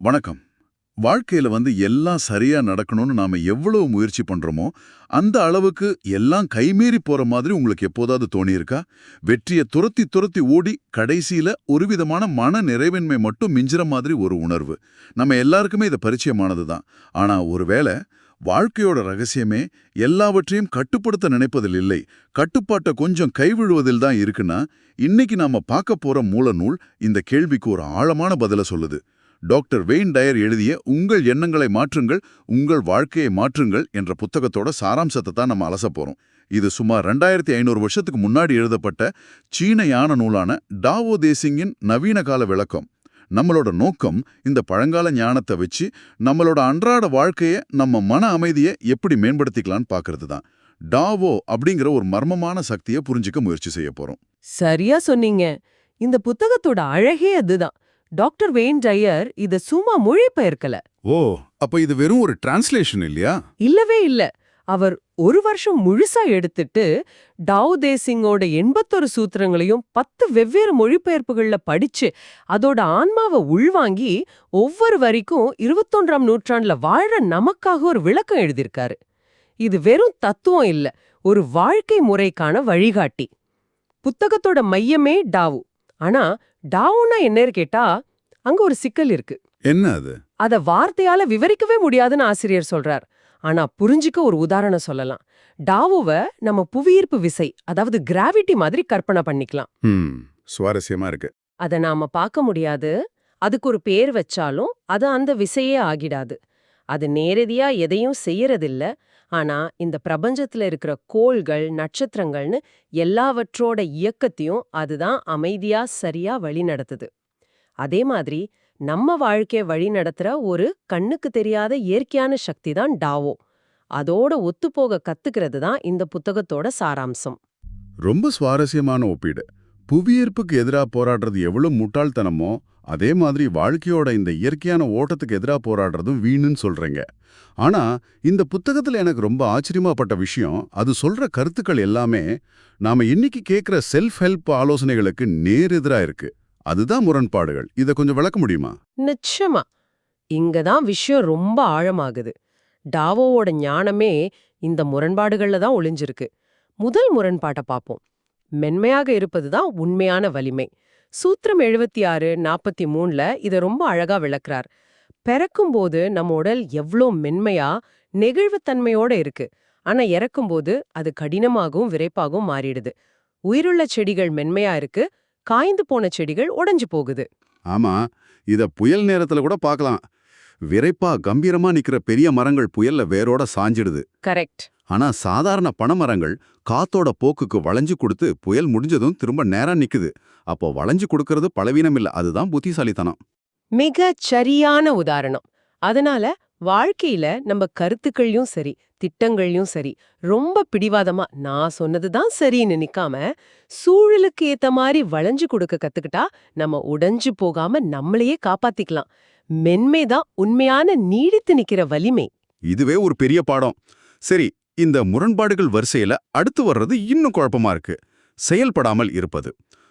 வணக்கம். வாழ்க்கையில வந்து எல்லாம் சரியா நடக்கணும்னு நாம எவ்வளவு முயற்சி பண்றோமோ அந்த அளவுக்கு எல்லாம் கைமீறி போற மாதிரி உங்களுக்கு எப்போதாவது தோணியிருக்கா? வெற்றியை துரத்தி துரத்தி ஓடி கடைசியில ஒரு விதமான மன நிறைவின்மை மட்டும் மிஞ்சுற மாதிரி ஒரு உணர்வு. நம்ம எல்லாருக்குமே இது பரிச்சயமானதுதான் ஆனா ஒருவேளை வாழ்க்கையோட ரகசியமே எல்லாவற்றையும் கட்டுப்படுத்த நினைப்பதில் இல்லை. கட்டுப்பாட்டை கொஞ்சம் கைவிழுவதில் தான் இருக்குன்னா இன்னைக்கு நாம பார்க்க போற மூலநூல் இந்த கேள்விக்கு ஒரு ஆழமான பதில சொல்லுது. டாக்டர் வெயின் டயர் எழுதிய உங்கள் எண்ணங்களை மாற்றுங்கள் உங்கள் வாழ்க்கையை மாற்றுங்கள் என்ற புத்தகத்தோட சாராம்சத்தை தான் நம்ம அலச போறோம். இது சுமார் ரெண்டாயிரத்தி ஐநூறு வருஷத்துக்கு முன்னாடி எழுதப்பட்ட சீன யான நூலான டாவோ தேசிங்கின் நவீன கால விளக்கம். நம்மளோட நோக்கம் இந்த பழங்கால ஞானத்தை வச்சு நம்மளோட அன்றாட வாழ்க்கையை நம்ம மன அமைதியை எப்படி மேம்படுத்திக்கலாம்னு பார்க்கறது தான். டாவோ அப்படிங்கிற ஒரு மர்மமான சக்தியை புரிஞ்சுக்க முயற்சி செய்ய போறோம். சரியா சொன்னீங்க. இந்த புத்தகத்தோட அழகே அதுதான். டாக்டர் வெயின் டயர் இத சும்மா மொழிபெயர்க்கல. ஓ அப்ப இது வெறும் ஒரு டிரான்ஸ்லேஷன் இல்லையா? இல்லவே இல்ல. அவர் ஒரு வருஷம் முழுசா எடுத்துட்டு டாவ் தேசிங்கோட எண்பத்தொரு சூத்திரங்களையும் பத்து வெவ்வேறு மொழிபெயர்ப்புகள்ல படிச்சு அதோட ஆன்மாவை உள்வாங்கி ஒவ்வொரு வரிக்கும் இருபத்தொன்றாம் நூற்றாண்டுல வாழ நமக்காக ஒரு விளக்கம் எழுதியிருக்காரு. இது வெறும் தத்துவம் இல்ல ஒரு வாழ்க்கை முறைக்கான வழிகாட்டி. புத்தகத்தோட மையமே டாவு. ஆனா டாவுன்னா என்னன்னு கேட்டா அங்க ஒரு சிக்கல் இருக்கு. என்ன அது? அத வார்த்தையால விவரிக்கவே முடியாதுன்னு ஆசிரியர் சொல்றார். ஆனா புரிஞ்சுக்க ஒரு உதாரணம் சொல்லலாம். டாவோவ நம்ம புவியீர்ப்பு விசை அதாவது கிராவிட்டி மாதிரி கற்பனை பண்ணிக்கலாம். சுவாரஸ்யமா இருக்கு. அத நாம பார்க்க முடியாது. அதுக்கு ஒரு பேர் வச்சாலும் அது அந்த விசையே ஆகிடாது. அது நேரடியா எதையும் செய்யறதில்ல. ஆனா இந்த பிரபஞ்சத்துல இருக்கிற கோள்கள் நட்சத்திரங்கள்னு எல்லாவற்றோட இயக்கத்தையும் அதுதான் அமைதியா சரியா வழி நடத்துது. அதே மாதிரி நம்ம வாழ்க்கைய வழி நடத்துற ஒரு கண்ணுக்கு தெரியாத இயற்கையான சக்தி தான் டாவோ. அதோட ஒத்துப்போக கத்துக்கிறது தான் இந்த புத்தகத்தோட சாராம்சம். ரொம்ப சுவாரஸ்யமான ஒப்பீடு. புவியீர்ப்புக்கு எதிரா போராடுறது எவ்வளவு முட்டாள்தனமோ அதே மாதிரி வாழ்க்கையோட இந்த இயற்கையான ஓட்டத்துக்கு எதிரா போராடுறதும் வீணுன்னு சொல்றீங்க. ஆனா இந்த புத்தகத்துல எனக்கு ரொம்ப ஆச்சரியமாப்பட்ட விஷயம் அது சொல்ற கருத்துக்கள் எல்லாமே நாம இன்னைக்கு கேட்குற செல்ஃப் ஹெல்ப் ஆலோசனைகளுக்கு நேர் எதிரா இருக்கு. அதுதான் முரண்பாடுகள். இத கொஞ்சம் விளக்க முடியுமா? நிச்சயமா. இங்கதான் விஷயம் ரொம்ப ஆழமாகுது. டாவோவோட ஞானமே இந்த முரண்பாடுகள்ல தான் ஒளிஞ்சிருக்கு. முதல் முரண்பாட்டை பார்ப்போம் மென்மையாக இருப்பது தான் உண்மையான வலிமை. சூத்திரம் எழுபத்தி ஆறு நாற்பத்தி மூணுல இத ரொம்ப அழகா விளக்குறார். பிறக்கும்போது நம்ம உடல் எவ்ளோ மென்மையா நெகிழ்வுத்தன்மையோட இருக்கு. ஆனா இறக்கும்போது அது கடினமாகவும் விரைப்பாகவும் மாறிடுது. உயிருள்ள செடிகள் மென்மையா இருக்கு காய்ந்து போன செடிகள் உடைஞ்சு போகுது. ஆமா இத புயல் நேரத்துல கூட பார்க்கலாம் விரைப்பா கம்பீரமா நிக்கிற பெரிய மரங்கள் புயல்ல வேரோட சாஞ்சிடுது. கரெக்ட். ஆனா சாதாரண பனைமரங்கள் காத்தோட போக்குக்கு வளைஞ்சு கொடுத்து புயல் முடிஞ்சதும் திரும்ப நேரா நிக்குது. அப்போ வளைஞ்சு கொடுக்கறது பலவீனம் இல்ல. அதுதான் புத்திசாலித்தனம். மிக சரியான உதாரணம். அதனால வாழ்க்கையில நம்ம கருத்துக்கள்லயும் சரி திட்டங்கள்லயும் சரி ரொம்ப பிடிவாதமா நான் சொன்னதுதான் சரின்னு நிக்காம சூழலுக்கு ஏத்த மாதிரி வளைஞ்சு கொடுக்க கத்துக்கிட்டா நம்ம உடைஞ்சு போகாம நம்மளையே காப்பாத்திக்கலாம். மென்மைதான் உண்மையான நீடித்து நிக்கிற வலிமை. இதுவே ஒரு பெரிய பாடம். சரி இந்த முரண்பாடுகள் வரிசையில அடுத்து வர்றது இன்னும் குழப்பமா இருக்கு. செயல்படாமல் இருப்பது.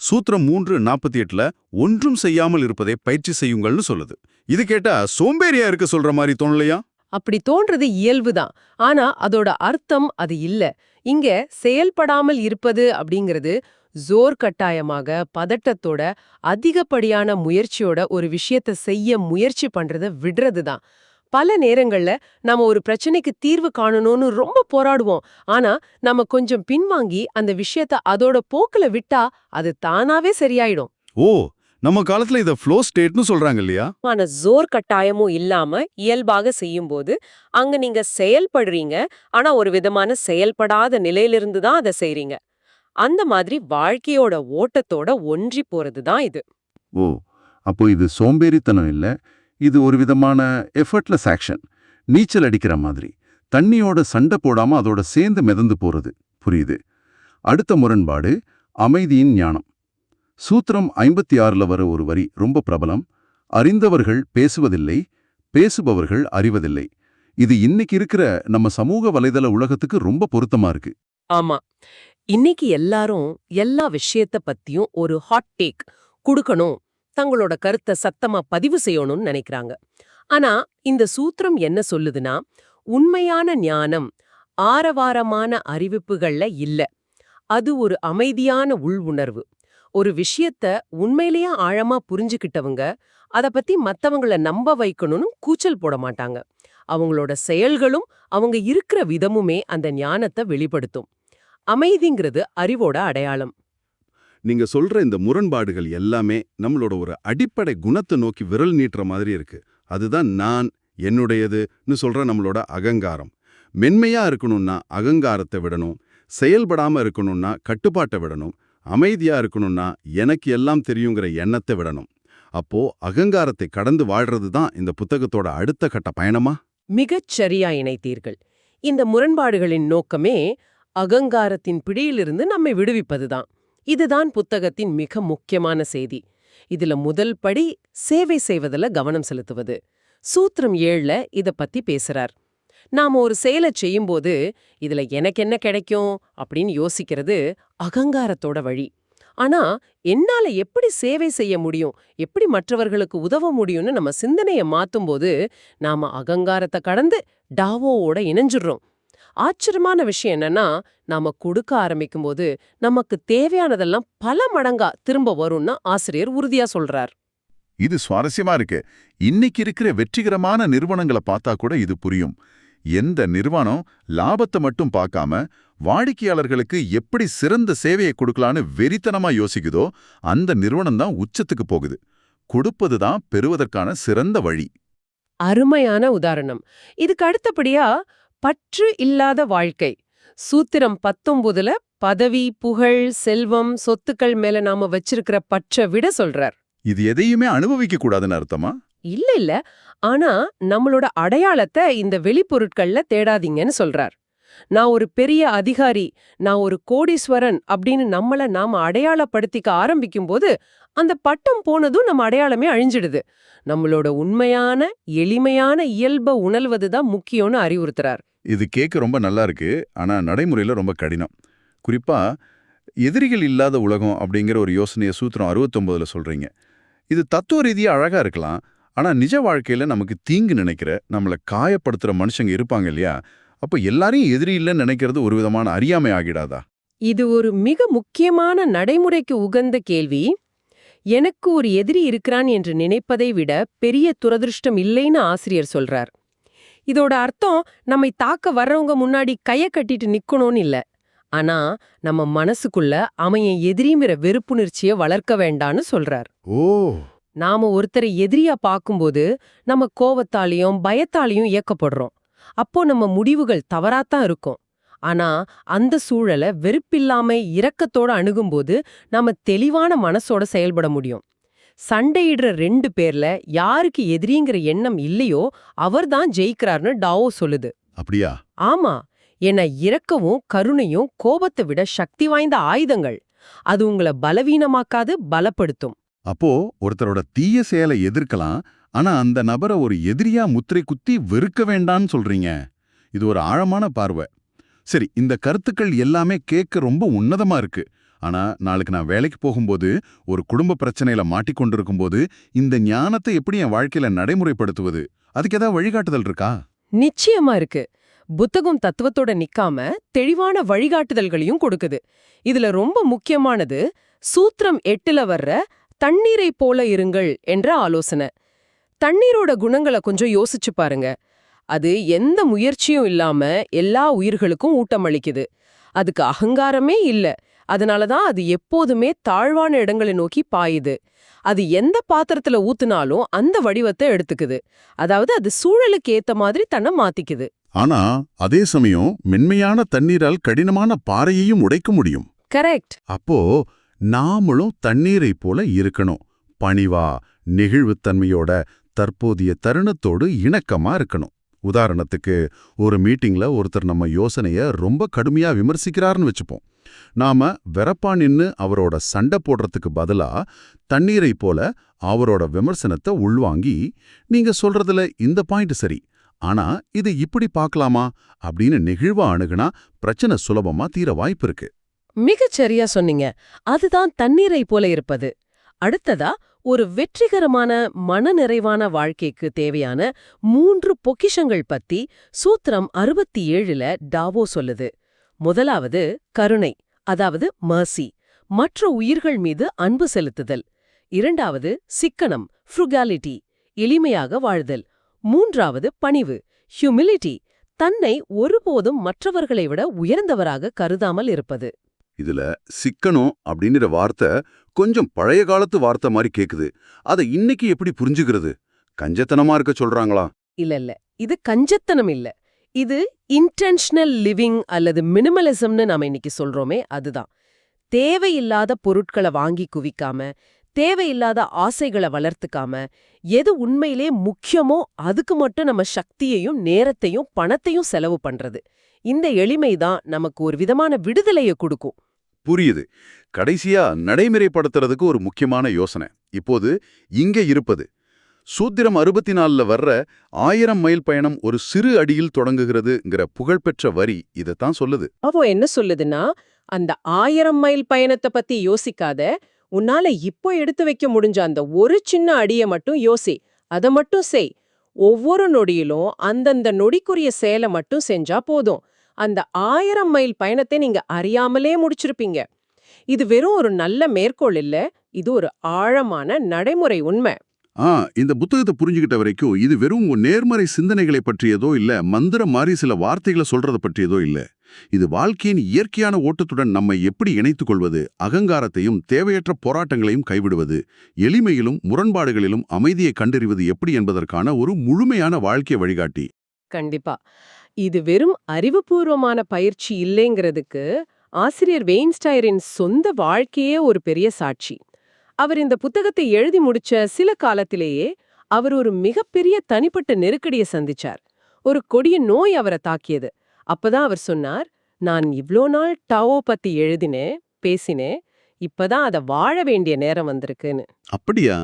சூத்திரம் மூன்று நாற்பத்தி எட்டுல ஒன்றும் செய்யாமல் இருப்பதை பயிற்சி செய்யுங்கள்னு சொல்லுது. இது கேட்டா சோம்பேறியா இருக்க சொல்ற மாதிரி தோணலையா? அப்படி தோன்றது இயல்புதான் ஆனா அதோட அர்த்தம் அது இல்ல. இங்க செயல்படாமல் இருப்பது அப்படிங்கிறது ஜோர் கட்டாயமாக பதட்டத்தோட அதிகப்படியான முயற்சியோட ஒரு விஷயத்த செய்ய முயற்சி பண்றத விடுறது தான். பல நேரங்கள்ல நாம ஒரு பிரச்சனைக்கு தீர்வு காணணும்னு ரொம்ப போராடுவோம். ஆனா நம்ம கொஞ்சம் பின்வாங்கி அந்த விஷயத்த அதோட போக்குல விட்டா அது தானாவே சரியாயிடும். ஓ நம்ம காலத்துல இத ஃப்ளோ ஸ்டேட்னு சொல்றாங்க இல்லையா? ஆன ஜோர் கட்டாயமும் இல்லாம இயல்பாக செய்யும்போது அங்க நீங்க செயல்படுறீங்க. ஆனா ஒரு விதமான செயல்படாத நிலையிலிருந்து தான் அதை செய்றீங்க. அந்த மாதிரி வாழ்க்கையோட ஓட்டத்தோட ஒன்றி போறது தான் இது. ஓ அப்போ இது சோம்பேறித்தனம் இல்ல இது ஒரு விதமான எஃபர்ட்லெஸ் ஆக்ஷன் நீச்சல் அடிக்கிற மாதிரி. தண்ணியோட சண்டை போடாம அதோட சேர்ந்து மிதந்து போறது. புரியுது? அடுத்த முரண்பாடு அமைதியின் ஞானம். சூத்திரம் ஐம்பத்தி ஆறுல வர ஒரு வரி ரொம்ப பிரபலம். அறிந்தவர்கள் பேசுவதில்லை பேசுபவர்கள் அறிவதில்லை. இது இன்னைக்கு இருக்கிற நம்ம சமூக வலைதள உலகத்துக்கு ரொம்ப பொருத்தமா இருக்கு. ஆமா. இன்னைக்கு எல்லாரும் எல்லா விஷயத்த பத்தியும் ஒரு ஹாட் டேக் கொடுக்கணும். தங்களோட கருத்தை சத்தமா பதிவு செய்யணும்னு நினைக்கிறாங்க. ஆனா இந்த சூத்திரம் என்ன சொல்லுதுன்னா உண்மையான ஞானம் ஆரவாரமான அறிவிப்புகள்ல இல்ல. அது ஒரு அமைதியான உள் உணர்வு ஒரு விஷயத்த உண்மையிலேயே ஆழமா புரிஞ்சுக்கிட்டவங்க அத பத்தி மத்தவங்கள நம்ப வைக்கணும்னு கூச்சல் போட மாட்டாங்க. அவங்களோட செயல்களும் அவங்க இருக்கிற விதமுமே அந்த ஞானத்தை வெளிப்படுத்தும். அமைதிங்கிறது அறிவோட அடையாளம். நீங்க சொல்ற இந்த முரண்பாடுகள் எல்லாமே நம்மளோட ஒரு அடிப்படை குணத்தை நோக்கி விரல் நீட்டுற மாதிரி இருக்கு. அதுதான் நான் என்னுடையதுன்னு சொல்ற நம்மளோட அகங்காரம். மென்மையா இருக்கணும்னா அகங்காரத்தை விடணும் செயல்படாம இருக்கணும்னா கட்டுப்பாட்டை விடணும் அமைதியா இருக்கணும்னா எனக்கு எல்லாம் தெரியுங்கிற எண்ணத்தை விடணும். அப்போ அகங்காரத்தை கடந்து வாழ்றது தான் இந்த புத்தகத்தோட அடுத்த கட்ட பயணமா? மிகச் சரியா இணைத்தீர்கள். இந்த முரண்பாடுகளின் நோக்கமே அகங்காரத்தின் பிடியிலிருந்து நம்மை விடுவிப்பதுதான். இதுதான் புத்தகத்தின் மிக முக்கியமான செய்தி. இதுல முதல் படி சேவை செய்வதில் கவனம் செலுத்துவது. சூத்திரம் ஏழுல இத பத்தி பேசுறார். நாம ஒரு செயலை செய்யும்போது இதுல எனக்கு என்ன கிடைக்கும்? அப்படின்னு யோசிக்கிறது அகங்காரத்தோட வழி. ஆனா என்னால எப்படி சேவை செய்ய முடியும்? எப்படி மற்றவர்களுக்கு உதவ முடியும்னு நம்ம சிந்தனையை மாத்தும்போது நாம அகங்காரத்தை கடந்து டாவோவோட இணைஞ்சிடுறோம். ஆச்சரியமான விஷயம் என்னன்னா நாம கொடுக்க ஆரம்பிக்கும்போது நமக்கு தேவையானதெல்லாம் பல மடங்கா திரும்ப வரும்னு ஆசிரியர் உறுதியா சொல்றார். இது சுவாரஸ்யமா இருக்கு. இன்னைக்கு இருக்கிற வெற்றிகரமான நிறுவனங்களை பார்த்தா கூட இது புரியும். எந்த நிறுவனம் லாபத்தை மட்டும் பார்க்காம வாடிக்கையாளர்களுக்கு எப்படி சிறந்த சேவையை கொடுக்கலான்னு வெறித்தனமா யோசிக்குதோ அந்த நிறுவனம் தான் உச்சத்துக்கு போகுது. கொடுப்பது தான் பெறுவதற்கான சிறந்த வழி. அருமையான உதாரணம். இதுக்கு அடுத்தபடியா பற்று இல்லாத வாழ்க்கை. சூத்திரம் பத்தொன்பதுல பதவி புகழ் செல்வம் சொத்துக்கள் மேல நாம வச்சிருக்கிற பற்றை விட சொல்றார். இது எதையுமே அனுபவிக்க கூடாதுன்னு அர்த்தமா? இல்ல இல்ல. ஆனா நம்மளோட அடையாளத்தை இந்த வெளிப்பொருட்கள்ல தேடாதீங்கன்னு சொல்றார். நான் ஒரு பெரிய அதிகாரி நான் ஒரு கோடீஸ்வரன் அப்படின்னு நம்மள நாம அடையாளப்படுத்திக்க ஆரம்பிக்கும்போது அந்த பட்டம் போனதும் நம்ம அடையாளமே அழிஞ்சிடுது. நம்மளோட உண்மையான எளிமையான இயல்ப உணல்வதுதான் முக்கியம்னு அறிவுறுத்துறார். இது கேட்க ரொம்ப நல்லா இருக்கு. ஆனா நடைமுறையில ரொம்ப கடினம். குறிப்பா எதிரிகள் இல்லாத உலகம் அப்படிங்கிற ஒரு யோசனையை சூத்திரம் அறுபத்தொம்பதில் சொல்றீங்க. இது தத்துவ ரீதியாக அழகா இருக்கலாம். ஆனா நிஜ வாழ்க்கையில நமக்கு தீங்கு நினைக்கிற நம்மள காயப்படுத்துற மனுஷங்க இருப்பாங்க இல்லையா? அப்போ எல்லாரையும் எதிரி இல்லைன்னு நினைக்கிறது ஒரு விதமான அறியாமை ஆகிடாதா? இது ஒரு மிக முக்கியமான நடைமுறைக்கு உகந்த கேள்வி. எனக்கு ஒரு எதிரி இருக்கிறான் என்று நினைப்பதை விட பெரிய துரதிருஷ்டம் இல்லைன்னு ஆசிரியர் சொல்றார். இதோட அர்த்தம் நம்மை தாக்க வர்றவங்க முன்னாடி கைய கட்டிட்டு நிக்கணும்னு இல்ல. ஆனா நம்ம மனசுக்குள்ள என் எதிரிங்கிற வெறுப்புணர்ச்சிய வளர்க்க வேண்டான்னு சொல்றார். ஓ. நாம ஒருத்தரை எதிரியா பாக்கும்போது நம்ம கோவத்தாலையும் பயத்தாலையும் இயக்கப்படுறோம். அப்போ நம்ம முடிவுகள் தவறாத்தான் இருக்கும். ஆனா அந்த சூழலை வெறுப்பில்லாம இரக்கத்தோட அணுகும்போது நாம தெளிவான மனசோட செயல்பட முடியும். சண்டையிடுற ரெண்டு பேர்ல யாருக்கு எதிரிங்கிற எண்ணம் இல்லையோ அவர்தான் ஜெயிக்கிறார்னு டாவோ சொல்லுது. அப்படியா? ஆமா. என இரக்கமும் கருணையும் கோபத்தை விட சக்தி வாய்ந்த ஆயுதங்கள். அது உங்களை பலவீனமாக்காது பலப்படுத்தும். அப்போ ஒருத்தரோட தீய செயலை எதிர்க்கலாம் ஆனா அந்த நபரை ஒரு எதிரியா முத்திரை குத்தி வெறுக்க வேண்டான்னு சொல்றீங்க. இது ஒரு ஆழமான பார்வை. சரி இந்த கருத்துக்கள் எல்லாமே கேட்க ரொம்ப உன்னதமா இருக்கு. ஆனா நாளைக்கு நான் வேலைக்கு போகும்போது ஒரு குடும்ப பிரச்சனையில மாட்டிக்கொண்டிருக்கும்போது இந்த ஞானத்தை எப்படி என் வாழ்க்கையில நடைமுறைப்படுத்துவது? அதுக்கு ஏதாவது வழிகாட்டுதல் இருக்கா? நிச்சயமா இருக்கு. புத்தகம் தத்துவத்தோட நிக்காம தெளிவான வழிகாட்டுதல்களையும் கொடுக்குது. இதுல ரொம்ப முக்கியமானது சூத்திரம் எட்டுல வர்ற தண்ணீரை போல இருங்கள் என்ற ஆலோசனை. தண்ணீரோட குணங்களை கொஞ்சம் யோசிச்சு பாருங்க. அது எந்த முயற்சியும் இல்லாம எல்லா உயிர்களுக்கும் ஊட்டமளிக்குது. அதுக்கு அகங்காரமே இல்ல. அதனால தான் அது எப்போதுமே தாழ்வான இடங்களை நோக்கி பாயுது. அது எந்த பாத்திரத்துல ஊத்துனாலும் அந்த வடிவத்தை எடுத்துக்குது. அதாவது அது சூழலுக்கு ஏத்த மாதிரி தன்னை மாத்திக்குது. ஆனா அதே சமயம் மென்மையான தண்ணீரால் கடினமான பாறையையும் உடைக்க முடியும். கரெக்ட். அப்போ நாமளும் தண்ணீரைப் போல இருக்கணும். பணிவா நெகிழ்வுத்தன்மையோட தற்போதைய தருணத்தோடு இணக்கமா இருக்கணும். உதாரணத்துக்கு ஒரு மீட்டிங்ல ஒருத்தர் நம்ம யோசனைய ரொம்ப கடுமையா விமர்சிக்கிறார்னு வச்சுப்போம். நாம வெறப்பா நின்னு அவரோட சண்டை போடுறதுக்கு பதிலா தண்ணீரைப் போல அவரோட விமர்சனத்தை உள்வாங்கி நீங்க சொல்றதுல இந்த பாயிண்ட் சரி ஆனா இது இப்படி பார்க்கலாமா? அப்படின்னு நெகிழ்வா அணுகுனா பிரச்சனை சுலபமா தீர வாய்ப்பு இருக்கு. மிகச் சரியா சொன்னீங்க. அதுதான் தண்ணீரை போல இருப்பது. அடுத்ததா ஒரு வெற்றிகரமான மனநிறைவான வாழ்க்கைக்கு தேவையான மூன்று பொக்கிஷங்கள் பத்தி சூத்திரம் அறுபத்தி ஏழுல டாவோ சொல்லுது. முதலாவது கருணை அதாவது மர்சி மற்ற உயிர்கள் மீது அன்பு செலுத்துதல். இரண்டாவது சிக்கனம் ஃப்ருகாலிட்டி எளிமையாக வாழ்தல். மூன்றாவது பணிவு ஹியூமிலிட்டி தன்னை ஒருபோதும் மற்றவர்களை விட உயர்ந்தவராக கருதாமல் இருப்பது. இதுல சிக்கனம் அப்படிங்கிற வார்த்தை கொஞ்சம் பழைய காலத்து வார்த்தை மாதிரி கேக்குது. அதை இன்னைக்கு எப்படி புரிஞ்சுக்கிறது? கஞ்சத்தனமா இருக்க சொல்றாங்களா? இல்ல இல்ல. இது கஞ்சத்தனம் இல்ல. இது இன்டென்ஷனல் லிவிங் அல்லது மினிமலிசம்னு நாம இன்னைக்கு சொல்றோமே அதுதான். தேவையில்லாத பொருட்களை வாங்கி குவிக்காம தேவையில்லாத ஆசைகளை வளர்த்துக்காம எது உண்மையிலே முக்கியமோ அதுக்கு மட்டும் நம்ம சக்தியையும் நேரத்தையும் பணத்தையும் செலவு பண்றது. இந்த எளிமை தான் நமக்கு ஒரு விதமான விடுதலையை கொடுக்கும். புரியுது. கடைசியா நடைமுறைப்படுத்துறதுக்கு ஒரு முக்கியமான யோசனை. இப்போது இங்க இருப்பது சூத்திரம் அறுபத்தி நாலில் வர்ற ஆயிரம் மைல் பயணம் ஒரு சிறு அடியில் தொடங்குகிறதுங்கிற புகழ்பெற்ற வரி இதைத்தான் சொல்லுது. அவோ என்ன சொல்லுதுன்னா அந்த ஆயிரம் மைல் பயணத்தை பத்தி யோசிக்காத உன்னால இப்போ எடுத்து வைக்க முடிஞ்ச அந்த ஒரு சின்ன அடிய மட்டும் யோசி அத மட்டும் செய். ஒவ்வொரு நொடியிலும் அந்தந்த நொடிக்குரிய செயலை மட்டும் செஞ்சா போதும். அந்த ஆயிரம் மைல் பயணத்தை நீங்க அறியாமலே முடிச்சிருப்பீங்க. இது வெறும் ஒரு நல்ல மேற்கோள் இல்ல இது ஒரு ஆழமான நடைமுறை உண்மை. ஆ இந்த புத்தகத்தை புரிஞ்சுக்கிட்ட வரைக்கும் இது வெறும் உங்க நேர்மறை சிந்தனைகளை பற்றியதோ இல்ல மந்திரம் மாதிரி சில வார்த்தைகளை சொல்றத பற்றியதோ இல்ல. இது வாழ்க்கையின் இயற்கையான ஓட்டத்துடன் நம்மை எப்படி இணைத்துக் கொள்வது அகங்காரத்தையும் தேவையற்ற போராட்டங்களையும் கைவிடுவது எளிமையிலும் முரண்பாடுகளிலும் அமைதியை கண்டறிவது எப்படி என்பதற்கான ஒரு முழுமையான வாழ்க்கை வழிகாட்டி. கண்டிப்பா. இது வெறும் அறிவுபூர்வமான பயிற்சி இல்லைங்கிறதுக்கு ஆசிரியர் வெயின்ஸ்டைரின் சொந்த வாழ்க்கையே ஒரு பெரிய சாட்சி. அவர் இந்த புத்தகத்தை எழுதி முடிச்ச சில காலத்திலேயே அவர் ஒரு மிகப்பெரிய தனிப்பட்ட நெருக்கடியை சந்திச்சார். ஒரு கொடிய நோய் அவரை தாக்கியது. அப்பதான் அவர் சொன்னார் நான் இவ்ளோ நாள் டாவோ பத்தி எழுதினேன் பேசினேன் இப்பதான் அத வாழ வேண்டிய நேரம் வந்திருக்குன்னு. அப்படியா?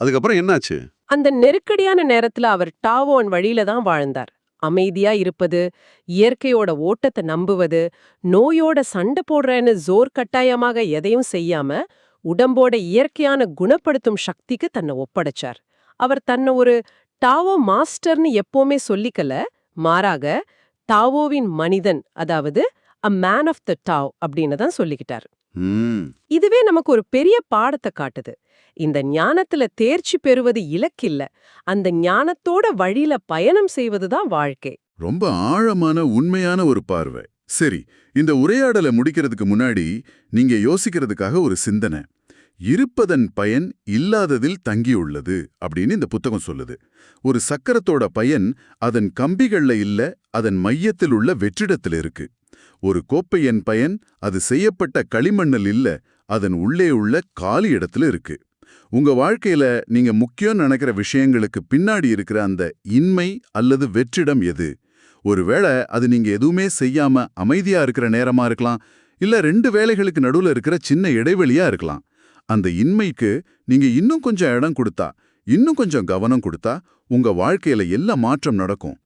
அதுக்கப்புறம் என்னாச்சு? அந்த நெருக்கடியான நேரத்துல அவர் டாவோன் வழியில தான் வாழ்ந்தார். அமைதியா இருப்பது இயற்கையோட ஓட்டத்தை நம்புவது நோயோட சண்டை போடுறேன்னு ஜோர் கட்டாயமாக எதையும் செய்யாம உடம்போட இயற்கையான குணப்படுத்தும் சக்திக்கு தன்னை ஒப்படைச்சார். அவர் தன்னை ஒரு டாவோ மாஸ்டர்னு எப்பவுமே சொல்லிக்கல. மாறாக டாவோவின் மனிதன் அதாவது அ மேன் ஆஃப் த டாவ் அப்படின்னு தான் சொல்லிக்கிட்டார். இதுவே நமக்கு ஒரு பெரிய பாடத்தை காட்டுது. இந்த ஞானத்துல தேர்ச்சி பெறுவது இலக்கில்ல. அந்த ஞானத்தோட வழியில பயணம் செய்வதுதான் வாழ்க்கை. ரொம்ப ஆழமான உண்மையான ஒரு பார்வை. சரி இந்த உரையாடலை முடிக்கிறதுக்கு முன்னாடி நீங்க யோசிக்கிறதுக்காக ஒரு சிந்தனை. இருப்பதன் பயன் இல்லாததில் தங்கியுள்ளது அப்படின்னு இந்த புத்தகம் சொல்லுது. ஒரு சக்கரத்தோட பயன் அதன் கம்பிகள்ல இல்ல அதன் மையத்தில் உள்ள வெற்றிடத்தில் இருக்கு. ஒரு கோப்பையின் பயன் அது செய்யப்பட்ட களிமண்ணில் இல்ல அதன் உள்ளே உள்ள காலி இடத்துல இருக்கு. உங்க வாழ்க்கையில நீங்க முக்கியம் நினைக்கிற விஷயங்களுக்கு பின்னாடி இருக்கிற அந்த இன்மை அல்லது வெற்றிடம் எது? ஒருவேளை அது நீங்க எதுவுமே செய்யாம அமைதியா இருக்கிற நேரமா இருக்கலாம் இல்ல ரெண்டு வேலைகளுக்கு நடுவுல இருக்கிற சின்ன இடைவெளியா இருக்கலாம். அந்த இன்மைக்கு நீங்க இன்னும் கொஞ்சம் இடம் கொடுத்தா இன்னும் கொஞ்சம் கவனம் கொடுத்தா உங்க வாழ்க்கையில எல்லா மாற்றம் நடக்கும்.